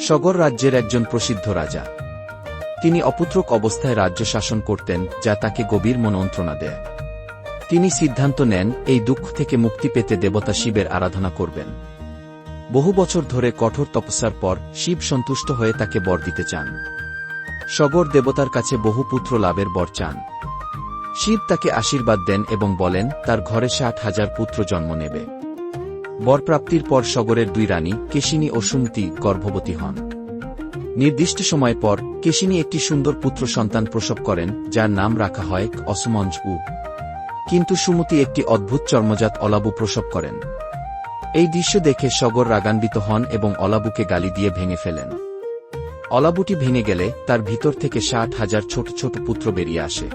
সগর রাজ্যের একজন প্রসিদ্ধ রাজা। তিনি অপুত্রক অবস্থায় রাজ্য শাসন করতেন, যা তাকে গভীর মনন্ত্রণা দেয়। তিনি সিদ্ধান্ত নেন, এই দুঃখ থেকে মুক্তি পেতে দেবতা শিবের আরাধনা করবেন। বহু বছর ধরে কঠোর তপস্যার পর, শিব সন্তুষ্ট হয়ে তাকে বর দিতে চান। সগর দেবতার কাছে বহু পুত্র লাভের বর চান। শিব তাকে আশীর্বাদ দেন এবং বলেন, তার ঘরে ষাট হাজার পুত্র জন্ম নেবে। বরপ্রাপ্তির পর সগরের দুই রানী, কেশিনী ও সুমতি গর্ভবতী হন। নির্দিষ্ট সময় পর, কেশিনী একটি সুন্দর পুত্র সন্তান প্রসব করেন, যার নাম রাখা হয় অসমঞ্জ উ। কিন্তু সুমতি একটি অদ্ভুত চর্মজাত অলাবু প্রসব করেন। এই দৃশ্য দেখে সগর রাগান্বিত হন এবং অলাবুকে গালি দিয়ে ভেঙে ফেলেন। অলাবুটি ভেঙে গেলে তার ভিতর থেকে ষাট হাজার ছোট ছোট পুত্র বেরিয়ে আসে।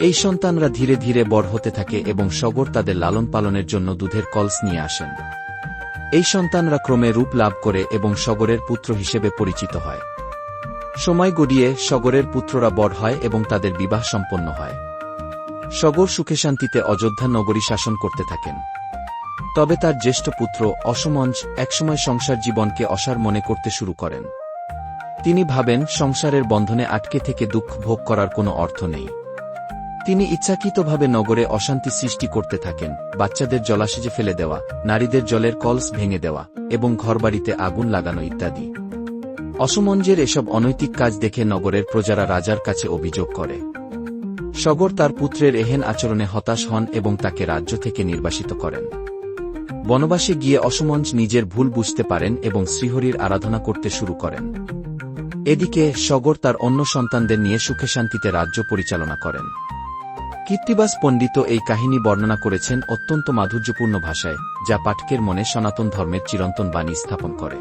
এই সন্তানরা ধীরে ধীরে বড় হতে থাকে এবং সগর তাদের লালন পালনের জন্য দুধের কলস নিয়ে আসেন। এই সন্তানরা ক্রমে রূপ লাভ করে এবং সগরের পুত্র হিসেবে পরিচিত হয়। সময় গড়িয়ে সগরের পুত্ররা বড় হয় এবং তাদের বিবাহ সম্পন্ন হয়। সগর সুখে শান্তিতে অযোধ্যা নগরী শাসন করতে থাকেন। তবে তার জ্যেষ্ঠ পুত্র অসমঞ্জ একসময় সংসার জীবনকে অসার মনে করতে শুরু করেন। তিনি ভাবেন, সংসারের বন্ধনে আটকে থেকে দুঃখ ভোগ করার কোনো অর্থ নেই। তিনি ইচ্ছাকৃতভাবে নগরে অশান্তি সৃষ্টি করতে থাকেন, বাচ্চাদের জলাসেজে ফেলে দেওয়া, নারীদের জলের কলস ভেঙে দেওয়া, এবং ঘরবাড়িতে আগুন লাগানো ইত্যাদি। অসমঞ্জের এসব অনৈতিক কাজ দেখে নগরের প্রজারা রাজার কাছে অভিযোগ করে। সগর তার পুত্রের এহেন আচরণে হতাশ হন এবং তাকে রাজ্য থেকে নির্বাসিত করেন। বনবাসে গিয়ে অসমঞ্জ নিজের ভুল বুঝতে পারেন এবং শ্রীহরির আরাধনা করতে শুরু করেন। এদিকে সগর তার অন্য সন্তানদের নিয়ে সুখে শান্তিতে রাজ্য পরিচালনা করেন। কীর্তিবাস পণ্ডিত এই কাহিনী বর্ণনা করেছেন অত্যন্ত মাধুর্যপূর্ণ ভাষায়, যা পাঠকের মনে সনাতন ধর্মের চিরন্তন বাণী স্থাপন করে।